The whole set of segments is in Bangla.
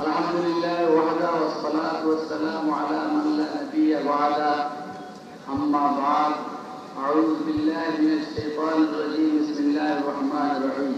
الحمد لله وحده والصلاة والسلام على من لا نبي بعده. أما بعد أعوذ بالله من الشيطان الرجيم. بسم الله الرحمن الرحيم.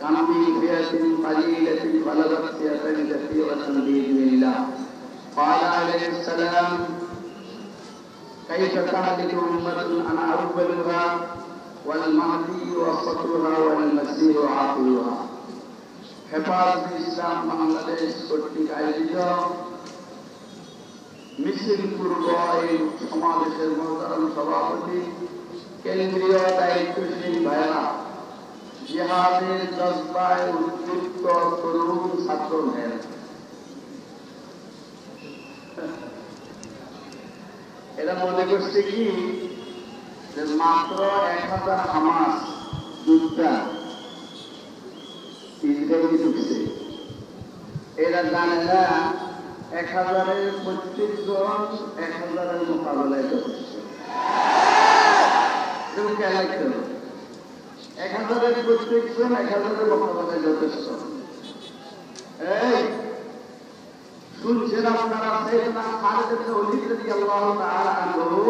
كم من فئة قليلة بلغت فئة كثيرة بإذن الله. قال عليه السلام كيف تهلك أمة أنا أولها والمهدي وسطها والمسيح عاقلها হেফাজত ইসলাম বাংলাদেশ কর্তৃক আয়োজিত মিছিল পূর্ব এই সমাবেশের মহতারাম সভাপতি কেন্দ্রীয় দায়িত্বশীল ভাইরা জিহাদের জজবায় উদ্যুক্ত তরুণ ছাত্র ভাইরা এরা মনে করছে কি যে মাত্র এক হাজার হামাস যোদ্ধা ইসরায়েলি ঢুকছে এরা জানে না এক হাজারের পঁচিশ জন এক হাজারের মোকাবেলায় লাগছে? এক হাজারের প্রত্যেক জন এক হাজারের মোকাবেলায় যথেষ্ট এই, শুনছেন আপনারা? সৈয়দনা খালিদ ইবনে ওলীদ রাদিয়াল্লাহু তাআলা আনহু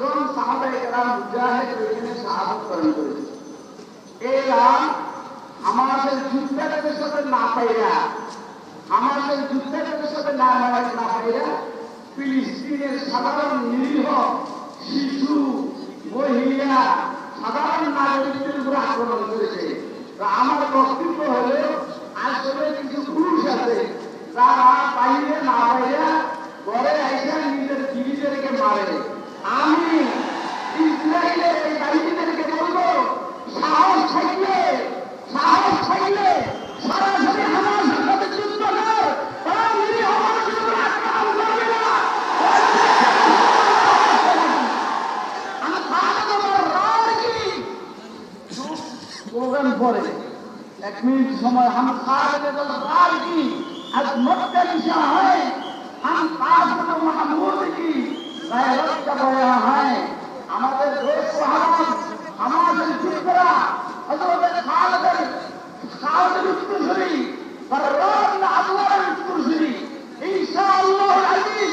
আটজন সাহাবাই এরা আমাদের যুদ্ধের সাথে না পাইরা আমাদের যুদ্ধের সাথে না না পাইরা ফিলিস্তিনের সাধারণ নিরীহ শিশু, মহিলা, সাধারণ নাগরিকদের উপর আক্রমণ করেছে। আমার বক্তব্য হলো, আসলে কিছু পুরুষ আছে, তারা বাইরে না বাইরে ঘরে আইসা নিজের দিদিদেরকে মারে। আমি ইসরায়েলের এই দায়িত্বদেরকে বলব? সাহস থাকলে সাহস থাকলে সরাসরি হামাসের সাথে যুদ্ধ কর তারা নিরীহ মানুষের উপর আক্রমণ করবে না। আমার ভালো তোমার রায় কি? প্রোগ্রাম পরে। এক মিনিট সময় হাম খালেদের রায় কি? আজ মক্কা হয় হাম কাজ মাহমুদ রক্ষা করা হয়। আমাদের আমাদের শিল্পীরা হজরতের খালেদের খালেদের উত্তরসূরি ফররান আল্লাহর উত্তরসূরি ইনশাআল্লাহ আজিজ,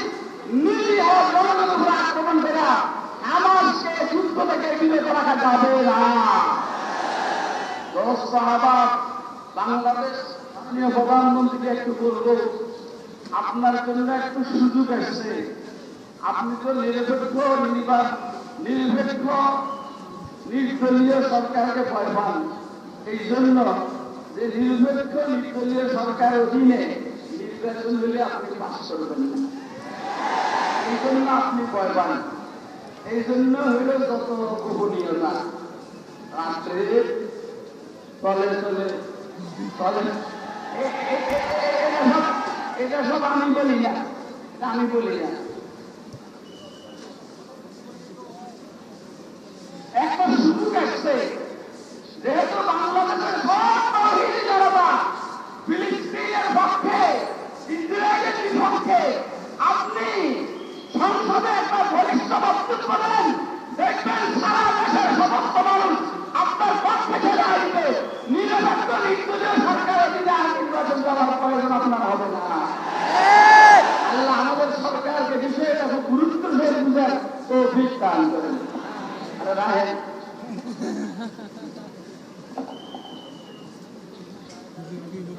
নিরীহ জনগণের উপর আক্রমণ করা আমাদেরকে যুদ্ধ থেকে বিরত রাখা যাবে না। বাংলাদেশ মাননীয় প্রধানমন্ত্রীকে একটু বলব, আপনার জন্য একটু সুযোগ আসছে। আপনি তো নিরপেক্ষ নির্বাচন নিরপেক্ষ নির্দলীয় সরকারকে ভয় পান এই জন্য যে নিরপেক্ষ নির্দলীয় সরকারের অধীনে নির্বাচন হলে আপনি পাশ করবেন না এই জন্য আপনি ভয় পান এই জন্য হইল যত গোপনীয়তা রাত্রে তলে তলে তলে এটা সব আমি বলি না আমি বলি না সমাধান হবে না। আল্লাহ আমাদের সরকারকে বিষয়ের কাছে গুরুত্ব সহিত বুঝার তৌফিক করেন।